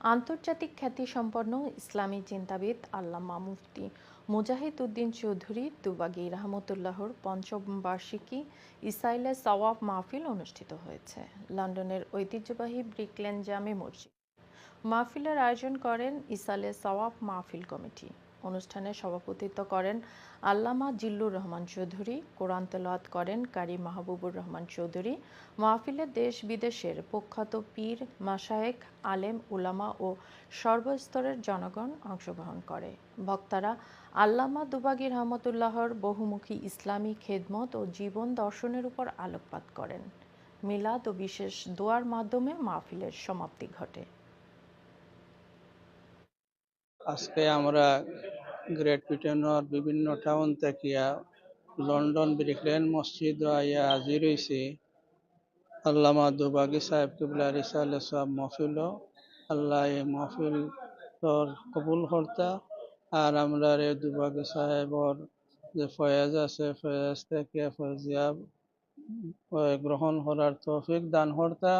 আন্তর্জাতিক খ্যাতিসম্পন্ন ইসলামী চিন্তাবিদ আল্লামা মুফতি মুজাহিদ উদ্দিন চৌধুরী দুবাগি রহমতুল্লাহর পঞ্চম বার্ষিকী ইসাইলে সওয়াব মাহফিল অনুষ্ঠিত হয়েছে। লন্ডনের ঐতিহ্যবাহী ব্রিকল্যান্ড জামে মসজিদ মাহফিলের আয়োজন করেন ইসালে সওয়াব মাহফিল কমিটি। অনুষ্ঠানে সভাপতিত্ব করেন আল্লামা জিল্লুর রহমান চৌধুরী, কোরআন তেলাওয়াত করেন কারি মাহবুবুর রহমান চৌধুরী, মাহফিলে দেশ বিদেশের প্রখ্যাত পীর মাশায়েক আলেম, উলামা ও সর্বস্তরের জনগণ অংশগ্রহণ করে। বক্তারা আল্লামা দুবাগী রহমতুল্লাহর বহুমুখী ইসলামী খেদমত ও জীবন দর্শনের উপর আলোকপাত করেন। মিলাদ ও বিশেষ দোয়ার মাধ্যমে মাহফিলের সমাপ্তি ঘটে। আজকে আমরা গ্রেট ব্রিটেনের বিভিন্ন টাউন থেকে লন্ডন ব্রিকলেন মসজিদ আইয়া হাজির হয়েছি আল্লামা দুবাগি সাহেব কিবলা রিসালে সব মহফিল, আল্লাহ এই মহফিল কবুল হর্তা আর আমরা রে দুবাগি সাহেবর যে ফয়েজ আছে, ফয়েজ থেকে ফয়েজিয়া গ্রহণ করার তৌফিক দান কর্তা।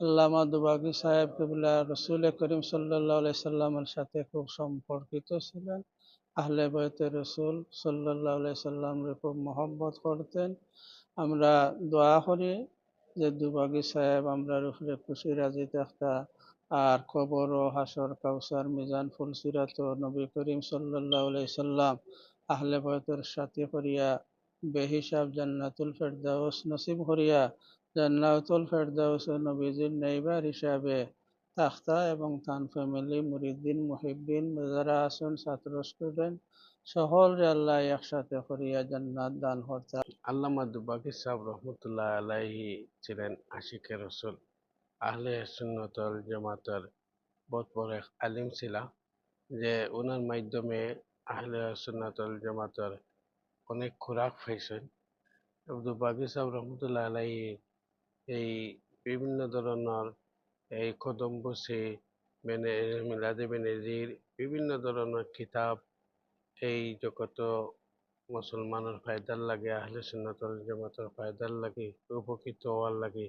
আল্লামা দুবাগি সাহেব কিবলা রসুল করিম সাল্লাহ সাল্লামের সাথে খুব সম্পর্কিত ছিলেন। আহলে বয়তে রসুল সাল্লাহ সাল্লামরে খুব মহব্বত করতেন। আমরা দোয়া করি যে দুবাগি সাহেব আমরা উপরে খুশি রাজি থাকতা। আর কবর ও হাসর কাউসার মিজান ফুলসিরাত নবী করিম সাল্লাহ সাল্লাম আহলে বয়তের সাথে করিয়া বেহিসাব জান্নাতুল ফেরদাউস নসিব করিয়া জান্নাতুল ফেরদাউস নবীজির নেইবার হিসাবে তাখতা এবং তান ফ্যামিলি, মুরিদ্দিন, মুহিব্বিন যারা আছেন ছাত্র স্টুডেন্ট সকল আল্লাহ একসাথে করিয়া জান্নাত দান করতা আল্লামা দুবাকি সাহেব রহমতুল্লাহ আলাইহি ছিলেন আশিকে রসুল। আহলে সুন্নতল জামাতের বড় এক আলিম ছিল যে ওনার মাধ্যমে আহলে সুন্নতল জামাতের অনেক খোরাক পাইছেন। দুবাকি সাহেব রহমতুল্লাহ আলাইহি এই বিভিন্ন ধরনের এই কদম বসে মেনে মিলাদে বেনেজির বিভিন্ন ধরনের কিতাব এই জগত মুসলমানের ফায়দার লাগে, আহলে সুন্নতল জামাতের ফায়দার লাগে, উপকৃত হওয়ার লাগে।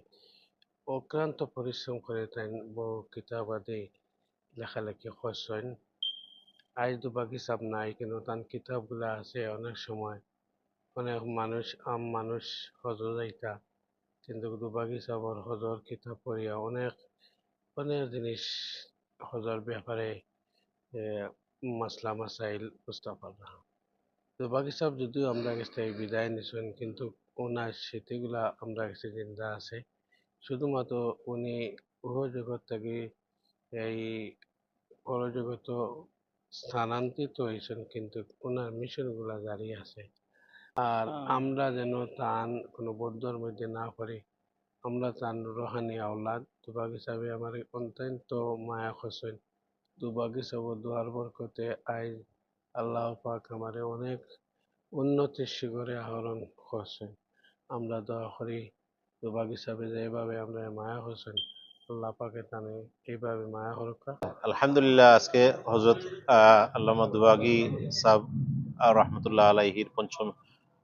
অক্লান্ত পরিশ্রম করে তাই বহু কিতাব আদি লেখালেখি করছেন আজ দুবাকি সাপ নাই, কিন্তু তার কিতাবগুলা আছে অনেক সময়। অনেক মানুষ, আম মানুষ হজ যাইতা কিন্তু সাহর হজর কিতাব পড়িয়া অনেক অনেক জিনিস হজর ব্যাপারে মাসলা মাসাইল পারলাম দুবাকি সাহেব যদিও আমরা কাছে বিদায় নিছেন কিন্তু ওনার স্মৃতিগুলা আমরা কাছে জিন্দা আছে। শুধুমাত্র উনি উহ জগৎ থেকে এই পরজগত স্থানান্তরিত হয়েছেন কিন্তু ওনার মিশনগুলা জারি আছে। আর আমরা যেন তান কোনো বদ্ধর মধ্যে না পড়ি আমরা তান রোহানি আওলাদ দুবাগ হিসাবে আমার অত্যন্ত মায়া খসেন দুবাগ হিসাবে দোয়ার বরকতে আই আল্লাহ পাক আমারে অনেক উন্নতির শিখরে আহরণ করছেন আমরা দোয়া করি দুবাগ হিসাবে যেভাবে আমরা মায়া হোসেন আল্লাহ পাকে তানে এইভাবে মায়া হরকা আলহামদুলিল্লাহ আজকে হজরত আল্লামা দুবাগি সাহ রহমতুল্লাহ আলাইহির পঞ্চম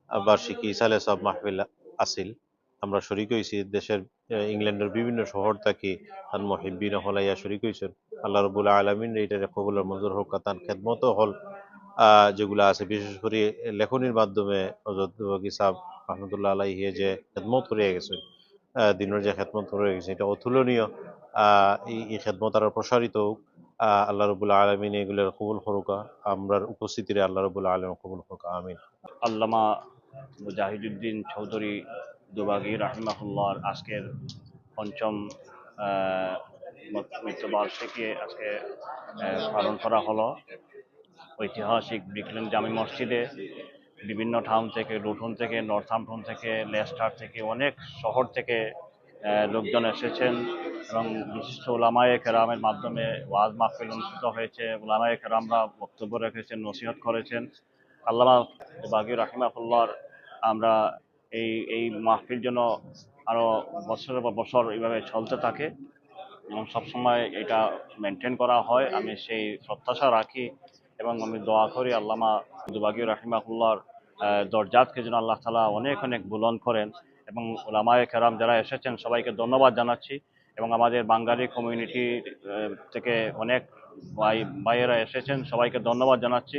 বার্ষিকী ইসালে সব মাহফিল আসিল। আমরা শরিক হয়েছি দেশের ইংল্যান্ডের বিভিন্ন শহর থেকে তান মহিবিন হলাইয়া শরিক হয়েছেন আল্লাহ রবুল্লাহ আলমিন এইটার কবুলের মঞ্জুর হোক তান খেদমতো হল যেগুলো আছে। বিশেষ করে লেখনির মাধ্যমে হজরত সাহ রহমতুল্লাহ আলাইহিয়ে যে খেদমত করিয়া গেছেন দিনের যে খেদমত করে গেছে এটা অতুলনীয়। এই খেদমত আরও প্রসারিত হোক। আল্লাহ রবুল্লাহ আলমিন এগুলোর কবুল হরুকা আমরার উপস্থিতিরে আল্লাহ রবুল্লাহ আলম কবুল হরুকা আমিন। আল্লামা মুজাহিদুদ্দিন চৌধুরী দুবাগি রাহিমাহুল্লাহর আজকের পঞ্চম মৃত্যুবার্ষিকী আজকে পালন করা হলো। ঐতিহাসিক ব্রিকলেন জামি মসজিদে বিভিন্ন টাউন থেকে লুঠন থেকে নর্থাম্পটন থেকে লেস্টার থেকে, অনেক শহর থেকে লোকজন এসেছেন এবং বিশিষ্ট ওলামায়ে কেরামের মাধ্যমে ওয়াজ মাহফিল অনুষ্ঠিত হয়েছে। ওলামায়ে কেরামরা বক্তব্য রেখেছেন, নসিহত করেছেন। আল্লামা বাগির রাহিমাহুল্লার আমরা এই এই মাহফিল জন্য আরও বছরের পর বছর এইভাবে চলতে থাকে এবং সবসময় এটা মেনটেন করা হয়। আমি সেই প্রত্যাশা রাখি এবং আমি দোয়া করি আল্লামা দুবাগির রাহিমাহুল্লার দরজাতকে যেন আল্লাহ তালা অনেক অনেক বুলন করেন। এবং ওলামায় খেরাম যারা এসেছেন সবাইকে ধন্যবাদ জানাচ্ছি। এবং আমাদের বাঙালি কমিউনিটি থেকে অনেক ভাই, ভাইয়েরা এসেছেন, সবাইকে ধন্যবাদ জানাচ্ছি।